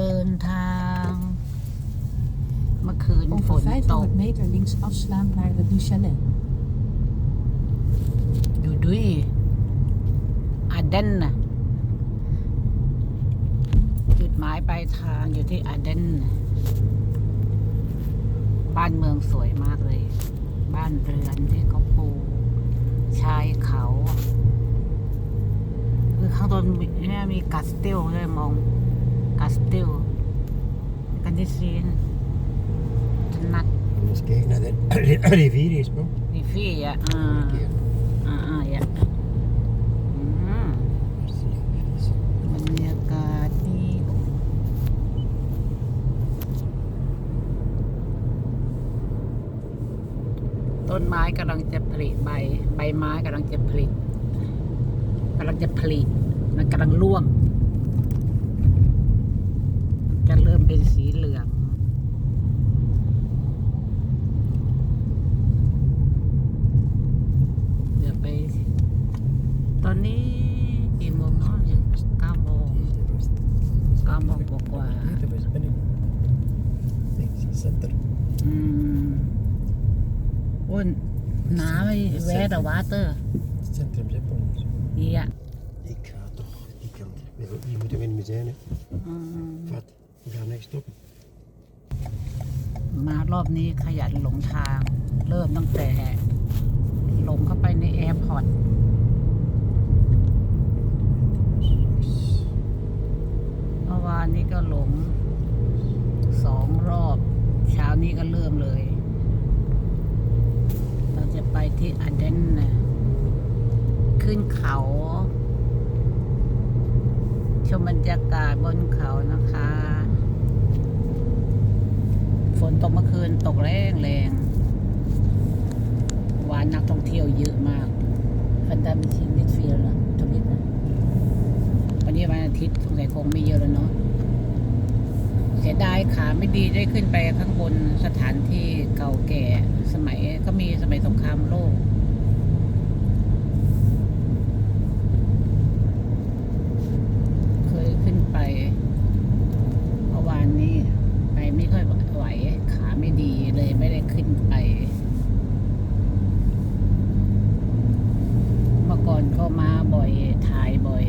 เดินทาง เมื่อคืนฝ Over นตก 500 meter links afslaan naar de Duchalet. ดูด้วยอาเดนนะจุดหมายปลายทางอยู่ที่อาเดนน่ะบ้านเมืองสวยมากเลย บ้านเรือนที่เขาปูชายเขา คือข้างบนเนี่ยมีกัสเตลด้วยมอง กัสเตลกันที่ซีนนัด Eens kijken naar de rivier is, man. นี่ฟี่อะอ่า Een keer. อ่าอ่าอะอืม Daar is een rivier. บรรยากาศดีต้นไม้กำลังจะผลิใบ ใบไม้กำลังจะผลิกำลังจะผลิมันกำลังร่วง จะ เริ่มเป็นสีเหลือง เดี๋ยวไป ตอนนี้กี่โมงเนาะเก้าโมงเก้าโมงกว่าๆ Nee, dat was binnen. Nee, het is het centrum. อืมอ้วนน้ำไอ้แวดอะวาเตอร์ Het centrum zit bij ons. ดีอะ Ik ga toch die kant. Hier moeten we in het zijn, hè. Ja, nee, stoppen. มารอบนี้ขยันหลงทาง เริ่มตั้งแต่หลงเข้าไปในแอร์พอร์ตเมื่อวานนี้ก็หลงสองรอบ เช้านี้ก็เริ่มเลย เราจะไปที่อาเดนนะขึ้นเขา ชมบรรยากาศบนเขานะคะ นตกเมื่อคืนตกแรงแรงวานนักท่องเที่ยวเยอะมากฟันดามิชินนิดฟียร์ละทวิตนะวันนี้วันอาทิตย์สงสัยคงไม่เยอะแล้วเนาะเสียดายขาไม่ดีได้ขึ้นไปข้างบนสถานที่เก่าแก่สมัยก็มีสมัยสงครามโลก เคยขึ้นไปเมื่อวานนี้ ไปไม่ค่อยไหว ขาไม่ดีเลยไม่ได้ขึ้นไป เมื่อก่อนก็มาบ่อยถ่ายบ่อย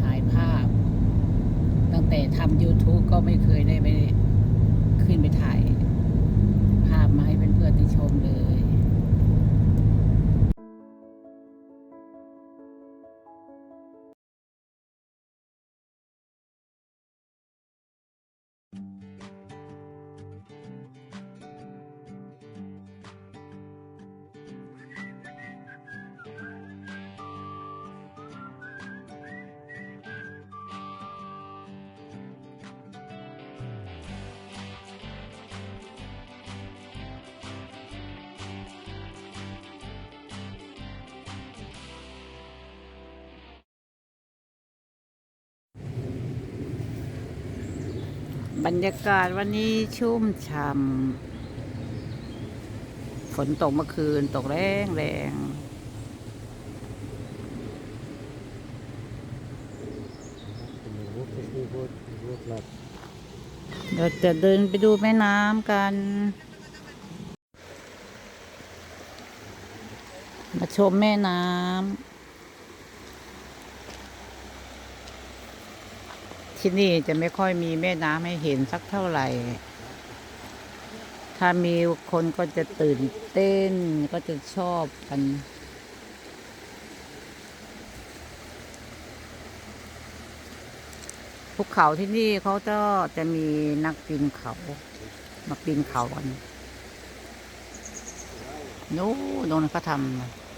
ถ่ายภาพ ตั้งแต่ทำ YouTube ก็ไม่เคยได้ไปขึ้นไปถ่าย บรรยากาศวันนี้ชุ่มฉ่ำฝนตกเมื่อคืนตกแรงแรงเดี๋ยวจะเดินไปดูแม่น้ำกัน มาชมแม่น้ำ ที่นี่จะไม่ค่อยมีแม่น้ำให้เห็นสักเท่าไหร่ ถ้ามีคนก็จะตื่นเต้นก็จะชอบกันภูเขาที่นี่เขาจะจะมีนักปีนเขามาปีนเขากันนู้นตรงนั้นเขาท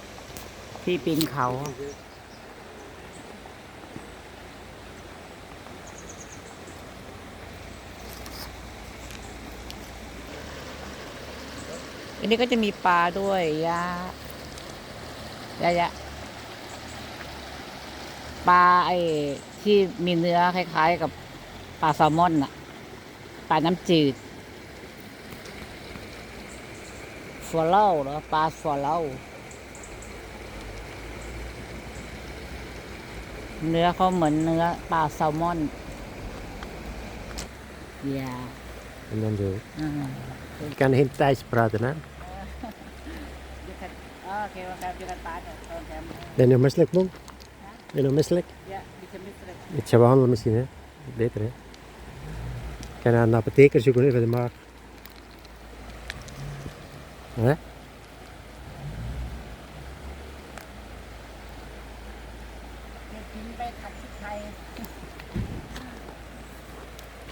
ำที่ปีนเขา อันนี้ก็จะมีปลาด้วยยายายะปลาไอ้ที่มีเนื้อคล้าย ๆ กับปลาแซลมอนน่ะปลาน้ำจืดฟอลเล่าเหรอปลาฟอลเล่าเนื้อเขาเหมือนเนื้อปลาแซลมอนอย่า En dan zo. อ่า Je kan geen Thijs praten, hè? ยูคันอ๋อโอเคโอเคยูคันปาร์ตโอเค Ben je nog misselijk, Bon? Ben je nog misselijk? ยะดิฉันไม่เสร็จ Ik zou behandelen misschien, hè? Beter, hè? Ik kan naar een apotheker zoeken, hè, voor de maag. Hè? เนี่ยทิ้งไปขัดที่ไทย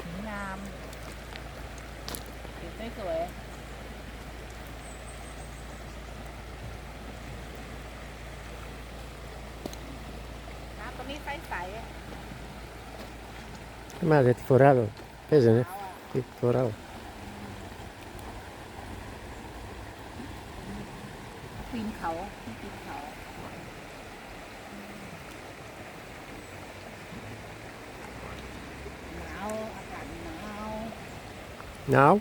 สวยงามเก็บได้ สวยน้ำตัวนี้ใสๆอะ Maar dit vooral, is hè? ขาวอะ Dit vooral. ปีนเขาปีนเขาหนาวอากาศหนาว Nou,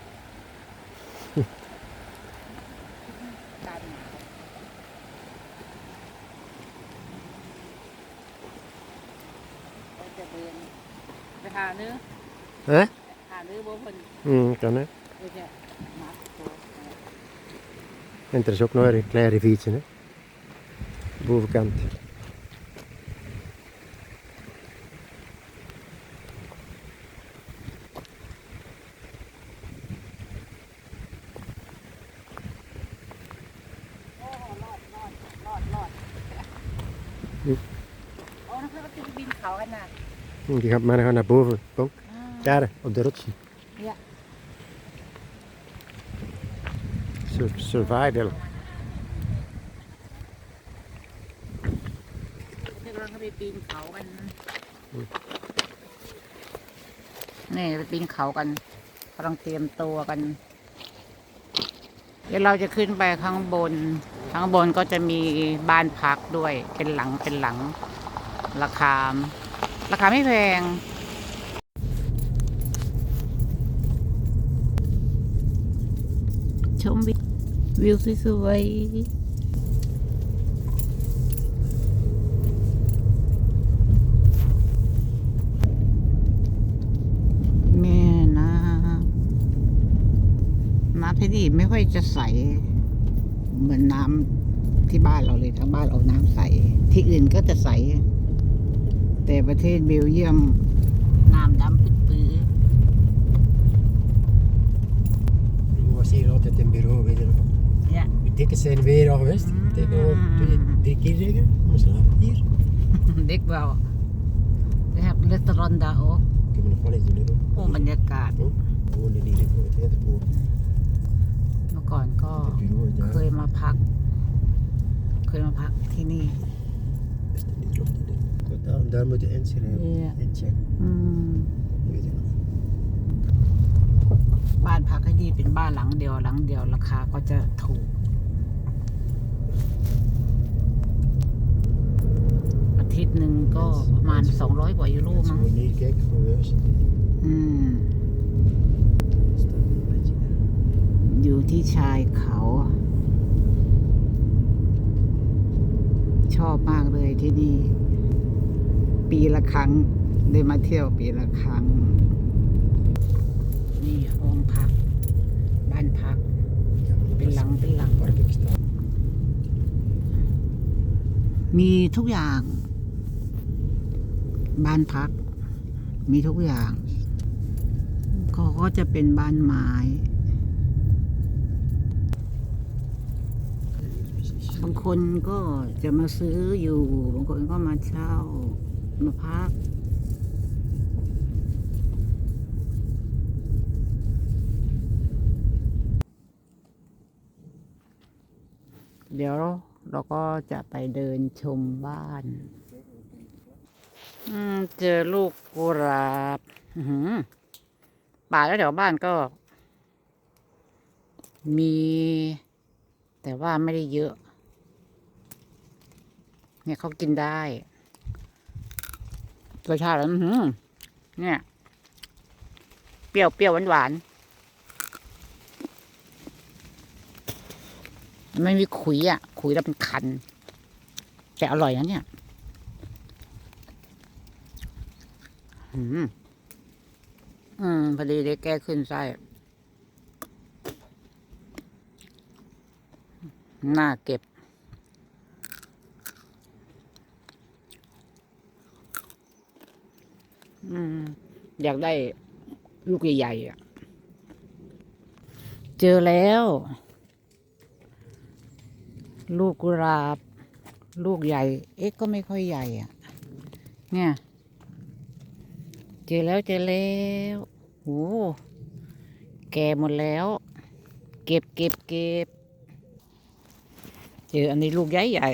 อากาศหนาวเรา จะเดินไปหาเนื้อ hè? หาเนื้อบัวพน Hmm, kan hè. เราจะมาตัว En er is ook nog een klein riviertje, hè? Bovenkant. โอ้รอดร อดรอดรอดอืมโอ้นั่นเขาก็จะบินเขากันน่ะ Hmm, Die gaat maar gaan naar boven, Bon. อ่า Daar, op de rotsen. Ja. Sur- Survival. ที่กำลังเขาไปปีนเขากัน นี่ไปปีนเขากันกำลังเตรียมตัวกัน เดี๋ยวเราจะขึ้นไปข้างบน ข้างบนก็จะมีบ้านพักด้วย เป็นหลังเป็นหลังราคา ราคาไม่แพง ชมวิววิวสวยๆแม่น้ำน้ำที่นี่ไม่ค่อยจะใส เหมือนน้ำที่บ้านเราเลยทางบ้านเราน้ำใส ที่อื่นก็จะใส แต่ประเทศเบลเยียมน้ำดำปื้อ Ik was hier altijd in bureau, weet je nog. ๆเนี่ย Wie dikke zijn weer al geweest? Denk al twee, drie keer zeggen. We slapen hier. เด็กเรา they have restaurant ดาโอ Ik heb nog wel eens doen, hè. โอ้บรรยากาศ Oh, we wonen hier in het Hinterpoort. เมื่อก่อนก็ Het bureau is เค daar. ยมาพัก เคยมาพักที่นี่ Is het niet klopt, hè. Goed, daar, daar moet je inschrijven. Ja. Inchecken. อืม Weet je nog. บ้านพักที่นี่เป็นบ้านหลังเดียวหลังเดียวราคาก็จะถูก อาทิตย์หนึ่งก็ประมาณ 200 กว่ายูโร Mensen มั้ง moeten hier kijken voor huis. อืม Staat een beetje daar. อยู่ที่ชายเขา ชอบมากเลยที่นี่ ปีละครั้ง ได้มาเที่ยวปีละครั้ง นี่ห้องพัก บ้านพัก เป็นหลังเป็นหลัง มีทุกอย่าง บ้านพัก มีทุกอย่างเขาก็จะเป็นบ้านไม้บางคนก็จะมาซื้ออยู่ บางคนก็มาเช่า มาพักเดี๋ยวเราก็จะไปเดินชมบ้าน เจอลูกกุหลาบป่าแล้วแถวบ้านก็ มี แต่ว่าไม่ได้เยอะ เนี่ยเขากินได้ รสชาติแล้วเนี่ยเปรี้ยวเปรี้ยวหวานหวานไม่มีขุยอะ ขุยแล้วเป็นคัน แต่อร่อยนะเนี่ยอืมอืมพอดีได้แก้ขึ้นไส้น่าเก็บ อยากได้ลูกใหญ่ๆอะ เจอแล้ว ลูกกุหลาบ ลูกใหญ่ เอ๊ะก็ไม่ค่อยใหญ่อะ เนี่ย เจอแล้วเจอแล้วโอ้แก่หมดแล้ว เก็บเก็บเก็บเจออันนี้ลูกใหญ่ใหญ่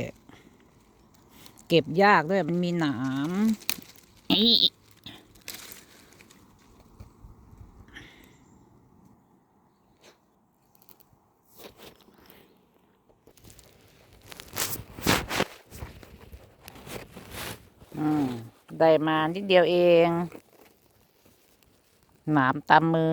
เก็บยากด้วยมันมีหนามอี ได้มานิดเดียวเอง หนามตามมือ